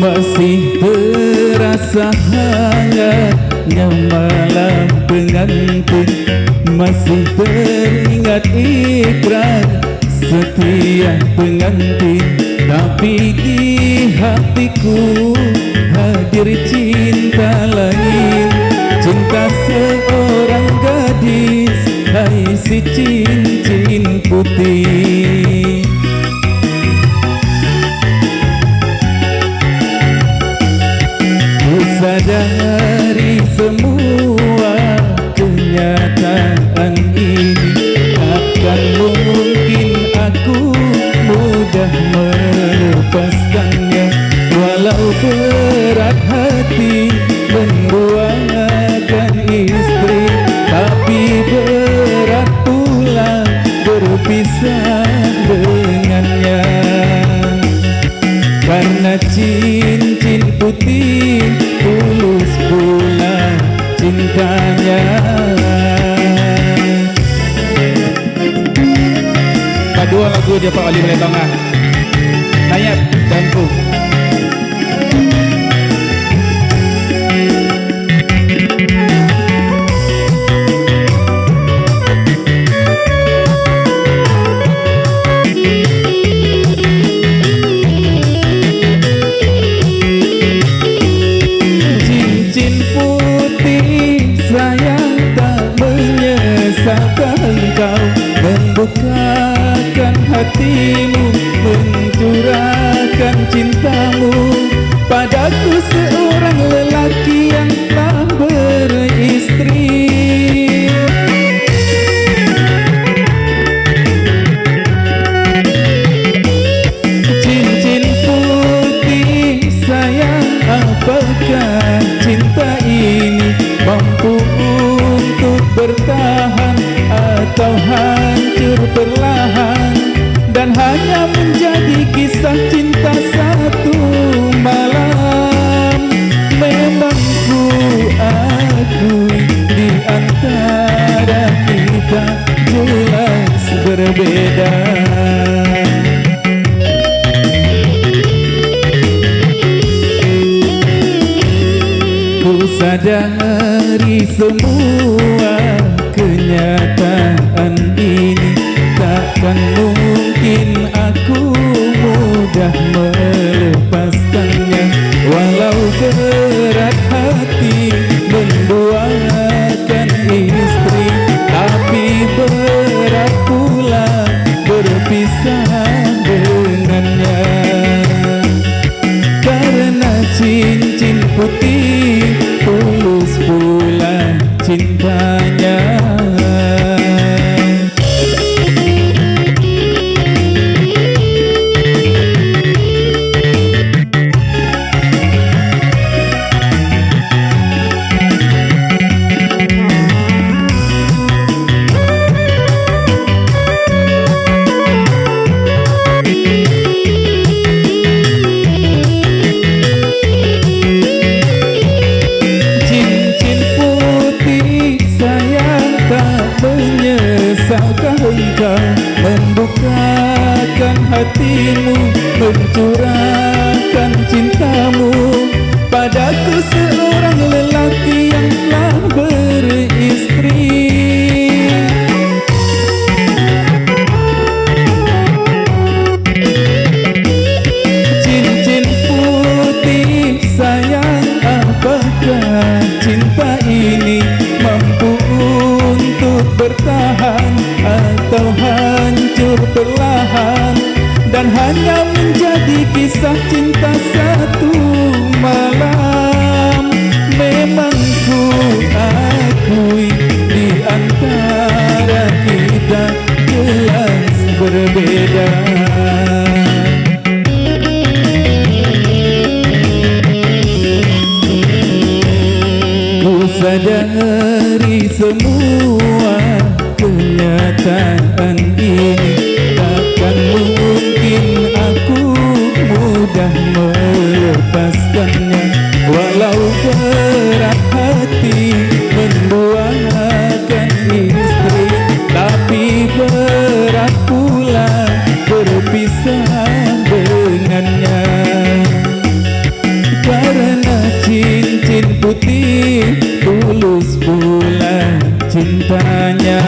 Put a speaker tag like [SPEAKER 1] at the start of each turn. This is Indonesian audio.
[SPEAKER 1] Masih terasa hangatnya malam pengantin Masih teringat ikrar setia pengantin Tapi di hatiku hadir cinta lain Cinta seorang gadis Hai si cincin sadari semua kenyataan ini Takkan mungkin aku mudah melepaskannya. Walau berat hati menduakan istri Tapi berat pula berpisah dengannya. Karena cincin cintanya Kedua lagu dia Pak Ali Tengah Nayat dan Ku menyesalkan engkau Membukakan hatimu Mencurahkan cintamu Padaku seorang lelaki menjadi kisah cinta satu malam. Memang ku akui di antara kita jelas berbeda. Ku sadari semua hatimu Mencurahkan cintamu Padaku seorang lelaki yang telah beristri. Cincin putih sayang apakah cinta ini Mampu untuk bertahan atau hancur perlahan Dan hanya menjadi kisah cinta satu malam. Memang ku akui di antara kita jelas berbeda. Ku sadari semua kenyataan ini melepaskannya Walau berat hati Membuahkan istri Tapi berat pula Berpisah dengannya. Karena cincin putih Tulus pula cintanya.